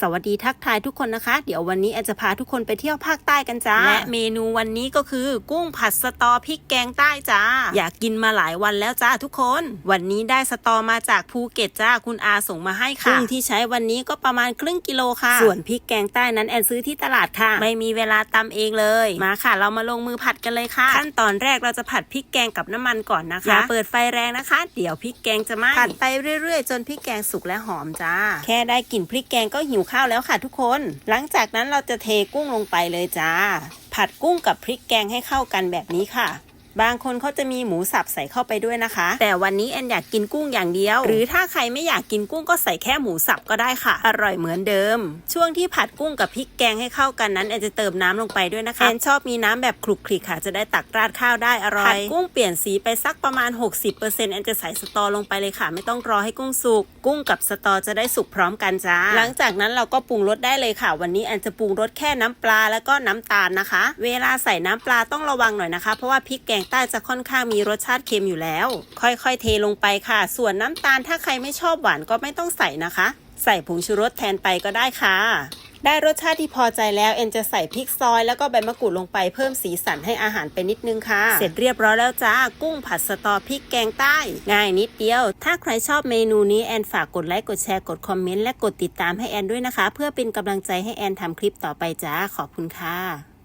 สวัสดีทักทายทุกคนนะคะ เดี๋ยววันนี้แอนจะพาทุกคนไปเที่ยวภาคใต้กันจ้าและเมนูวันนี้ก็คือ กุ้งผัดสตอพริกแกงใต้จ้า อยากกินมาหลายวันแล้วจ้าทุกคน วันนี้ได้สตอมาจากภูเก็ตจ้าคุณอาส่งมาให้ค่ะกุ้งที่ใช้วันนี้ก็ประมาณครึ่งกิโลค่ะ ส่วนพริกแกงใต้นั้นแอนซื้อที่ตลาดค่ะ ไม่มีเวลาตำเองเลยมาค่ะ เรามาลงมือผัดกันเลยค่ะ ขั้นตอนแรกเราจะผัดพริกแกงกับน้ำมันก่อนนะคะอย่าเปิดไฟแรงนะคะ เดี๋ยวพริกแกงจะไหม้ผัดไปเรื่อยๆ จนพริกแกงสุกและหอมจ้า แค่ได้กลิ่นพริกแกงก็หิวข้าวแล้วค่ะทุกคน หลังจากนั้นเราจะเทกุ้งลงไปเลยจ้า ผัดกุ้งกับพริกแกงให้เข้ากันแบบนี้ค่ะ บางคนเขาจะมีหมูสับใส่เข้าไปด้วยนะคะ แต่วันนี้แอนอยากกินกุ้งอย่างเดียว หรือถ้าใครไม่อยากกินกุ้งก็ใส่แค่หมูสับก็ได้ค่ะ อร่อยเหมือนเดิม ช่วงที่ผัดกุ้งกับพริกแกงให้เข้ากันนั้นแอนจะเติมน้ำลงไปด้วยนะคะแอนชอบมีน้ำแบบคลุกคลิกค่ะ จะได้ตักราดข้าวได้อร่อยผัดกุ้งเปลี่ยนสีไปสักประมาณ 60%แอนจะใส่สตอลงไปเลยค่ะ ไม่ต้องรอให้กุ้งสุกกุ้งกับสตอจะได้สุกพร้อมกันจ้าหลังจากนั้นเราก็ปรุงรสได้เลยค่ะ วันนี้แอนจะปรุงรสแค่น้ำปลาแล้วก็น้ำตาลนะคะ เวลาใส่น้ำปลาต้องระวังหน่อยนะคะ เพราะว่าพริกแกงใต้จะค่อนข้างมีรสชาติเค็มอยู่แล้ว ค่อยๆ เทลงไปค่ะ ส่วนน้ำตาลถ้าใครไม่ชอบหวานก็ไม่ต้องใส่นะคะ ใส่ผงชูรสแทนไปก็ได้ค่ะ ได้รสชาติที่พอใจแล้วเอ็นจะใส่พริกซอย แล้วก็ใบมะกรูดลงไปเพิ่มสีสันให้อาหารไปนิดนึงค่ะ เสร็จเรียบร้อยแล้วจ้า กุ้งผัดสตอพริกแกงใต้ ง่ายนิดเดียว ถ้าใครชอบเมนูนี้แอนฝากกดไลค์กดแชร์กดคอมเมนต์และกดติดตามให้แอนด้วยนะคะ เพื่อเป็นกำลังใจให้แอนทำคลิปต่อไปจ้าขอบคุณค่ะ